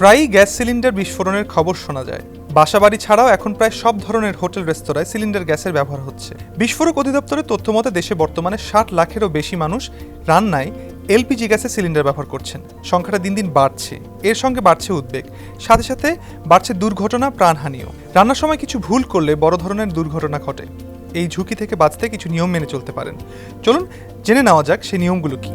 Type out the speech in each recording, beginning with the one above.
প্রায়ই gas cylinder বিস্ফোরণের খবর শোনা যায়। বাসাবাড়ি ছাড়াও এখন প্রায় সব ধরনের হোটেল, রেস্তোরাঁয় সিলিন্ডার গ্যাসের ব্যবহার হচ্ছে। বিস্ফোরক অধিদপ্তরের তথ্য মতে দেশে বর্তমানে ষাট লাখেরও বেশি মানুষ রান্নায় এলপিজি গ্যাসের সিলিন্ডার ব্যবহার করছেন। সংখ্যাটা দিন দিন বাড়ছে। এর সঙ্গে বাড়ছে উদ্বেগ। সাথে সাথে বাড়ছে দুর্ঘটনা প্রাণহানিও। রান্নার সময় কিছু ভুল করলে বড় ধরনের দুর্ঘটনা ঘটে। এই ঝুঁকি থেকে বাঁচতে কিছু নিয়ম মেনে চলতে পারেন। চলুন জেনে নেওয়া যাক সেই নিয়মগুলো কী।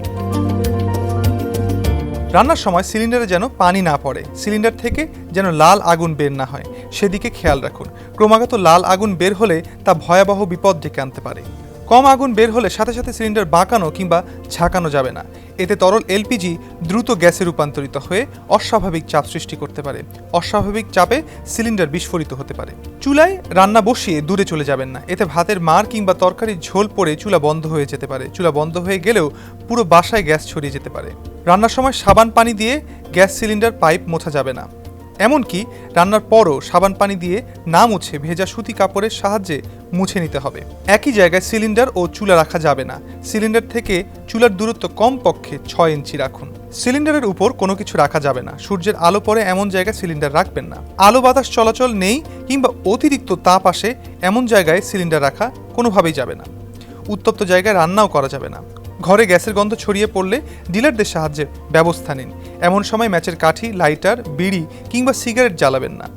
রান্নার সময় সিলিন্ডারে যেন পানি না পড়ে, সিলিন্ডার থেকে যেন লাল আগুন বের না হয়। সেদিকে খেয়াল রাখুন। ক্রমাগত লাল আগুন বের হলে তা ভয়াবহ বিপদ ডেকে আনতে পারে। কম আগুন বের হলে সাথে সাথে সিলিন্ডার বাঁকানো কিংবা ঝাঁকানো যাবে না। এতে তরল এলপিজি দ্রুত গ্যাসে রূপান্তরিত হয়ে অস্বাভাবিক চাপ সৃষ্টি করতে পারে। অস্বাভাবিক চাপে সিলিন্ডার বিস্ফোরিত হতে পারে। চুলায় রান্না বসিয়ে দূরে চলে যাবেন না। এতে ভাতের মার কিংবা তরকারির ঝোল পড়ে চুলা বন্ধ হয়ে যেতে পারে। চুলা বন্ধ হয়ে গেলেও পুরো বাসায় গ্যাস ছড়িয়ে যেতে পারে। রান্নার সময় সাবান পানি দিয়ে গ্যাস সিলিন্ডার পাইপ মোছা যাবে না। এমনকি রান্নার পরও সাবান পানি দিয়ে না মুছে ভেজা সুতি কাপড়ের সাহায্যে মুছে নিতে হবে। একই জায়গায় সিলিন্ডার ও চুলা রাখা যাবে না। সিলিন্ডার থেকে চুলার দূরত্ব কমপক্ষে ছয় ইঞ্চি রাখুন। সিলিন্ডারের উপর কোনো কিছু রাখা যাবে না। সূর্যের আলো পরে এমন জায়গায় সিলিন্ডার রাখবেন না। আলো বাতাস চলাচল নেই কিংবা অতিরিক্ত তাপ আসে এমন জায়গায় সিলিন্ডার রাখা কোনোভাবেই যাবে না। উত্তপ্ত জায়গায় রান্নাও করা যাবে না। ঘরে গ্যাসের গন্ধ ছড়িয়ে পড়লে ডিলারদের সাহায্যে ব্যবস্থা নিন। এমন সময় ম্যাচের কাঠি, লাইটার, বিড়ি কিংবা সিগারেট জ্বালাবেন না।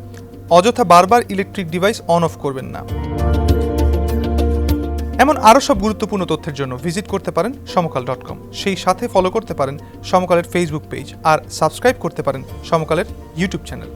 অযথা বারবার ইলেকট্রিক ডিভাইস অন অফ করবেন না। এমন আরও সব গুরুত্বপূর্ণ তথ্যের জন্য ভিজিট করতে পারেন সমকাল ডট কম। সেই সাথে ফলো করতে পারেন সমকালের ফেসবুক পেজ আর সাবস্ক্রাইব করতে পারেন সমকালের ইউটিউব চ্যানেল